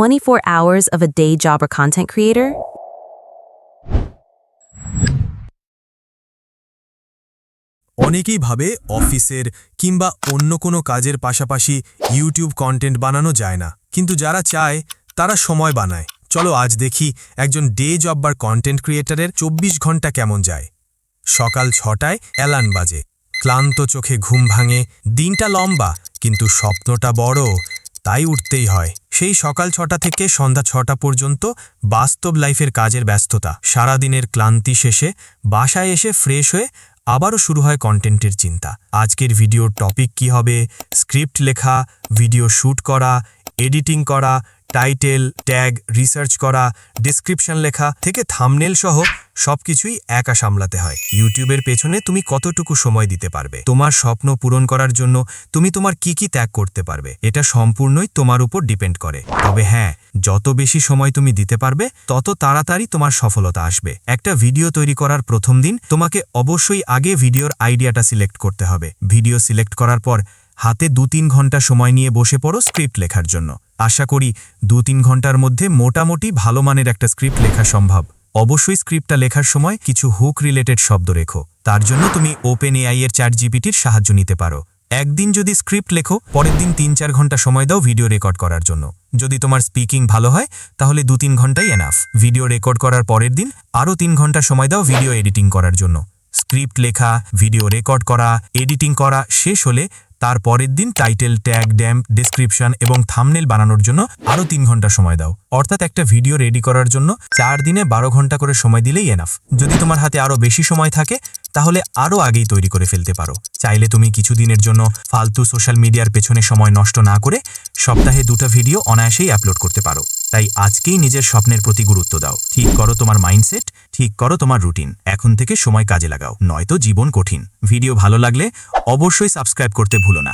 24 hours of a day job or content creator? অনেকেই ভাবে অফিসের কিংবা অন্য কোনো কাজের পাশাপাশি ইউটিউব কন্টেন্ট বানানো যায় না। কিন্তু যারা চায়, তারা সময় বানায়। চলো আজ দেখি একজন ডে জব বা কন্টেন্ট ক্রিয়েটারের চব্বিশ ঘণ্টা কেমন যায়। সকাল ছটায় অ্যালার্ম বাজে। ক্লান্ত চোখে ঘুম ভাঙে। দিনটা লম্বা, কিন্তু স্বপ্নটা বড়। তাই উঠতেই হয়। সেই সকাল ছটা থেকে সন্ধ্যা ছটা পর্যন্ত বাস্তব লাইফের কাজের ব্যস্ততা। সারাদিনের ক্লান্তি শেষে বাসায় এসে ফ্রেশ হয়ে আবারও শুরু হয় কন্টেন্টের চিন্তা। আজকের ভিডিওর টপিক কি হবে? স্ক্রিপ্ট লেখা ভিডিও শ্যুট করা এডিটিং করা টাইটেল ট্যাগ রিসার্চ করা ডিসক্রিপশন লেখা থেকে থামনেল সহ সবকিছুই একা সামলাতে হয়। ইউটিউবের পেছনে তুমি কতটুকু সময় দিতে পারবে? তোমার স্বপ্ন পূরণ করার জন্য তুমি তোমার কি কি ত্যাগ করতে পারবে? এটা সম্পূর্ণই তোমার উপর ডিপেন্ড করে। তবে হ্যাঁ যত বেশি সময় তুমি দিতে পারবে, তত তাড়াতাড়ি তোমার সফলতা আসবে। একটা ভিডিও তৈরি করার প্রথম দিন তোমাকে অবশ্যই আগে ভিডিওর আইডিয়াটা সিলেক্ট করতে হবে। ভিডিও সিলেক্ট করার পর হাতে দু তিন ঘণ্টা সময় নিয়ে বসে পড়ো স্ক্রিপ্ট লেখার জন্য। আশা করি দু তিন ঘণ্টার মধ্যে মোটামুটি ভালো মানের একটা স্ক্রিপ্ট লেখা সম্ভব। অবশ্যই স্ক্রিপ্টটা লেখার সময় কিছু হুক রিলেটেড শব্দ রেখো। তার জন্য তুমি ওপেন এআই এর চ্যাট জিপিটির সাহায্য নিতে পারো। একদিন যদি স্ক্রিপ্ট লেখো, পরের দিন তিন চার ঘণ্টা সময় দাও ভিডিও রেকর্ড করার জন্য। যদি তোমার স্পিকিং ভালো হয়, তাহলে দু তিন ঘন্টাই এনাফ ভিডিও রেকর্ড করার পরের দিন আরও তিন ঘণ্টা সময় দাও ভিডিও এডিটিং করার জন্য। স্ক্রিপ্ট লেখা, ভিডিও রেকর্ড করা এডিটিং করা শেষ হলে তার পরের দিন টাইটেল, ট্যাগ, ড্যাম্প, ডিসক্রিপশন এবং থামনেল বানানোর জন্য আরও তিন ঘণ্টা সময় দাও। অর্থাৎ একটা ভিডিও রেডি করার জন্য চার দিনে বারো ঘণ্টা করে সময় দিলেই এনাফ যদি তোমার হাতে আরও বেশি সময় থাকে, তাহলে আরও আগেই তৈরি করে ফেলতে পারো। চাইলে তুমি কিছুদিনের জন্য ফালতু সোশ্যাল মিডিয়ার পেছনে সময় নষ্ট না করে সপ্তাহে দুটো ভিডিও অনায়াসেই আপলোড করতে পারো। তাই আজকেই নিজের স্বপ্নের প্রতি গুরুত্ব দাও। ঠিক তোমার মাইন্ডসেট ঠিক করো তোমার রুটিন এখন থেকে সময় কাজে লাগাও, নয়তো জীবন কঠিন। ভিডিও ভালো লাগলে অবশ্যই সাবস্ক্রাইব করতে ভুলো না।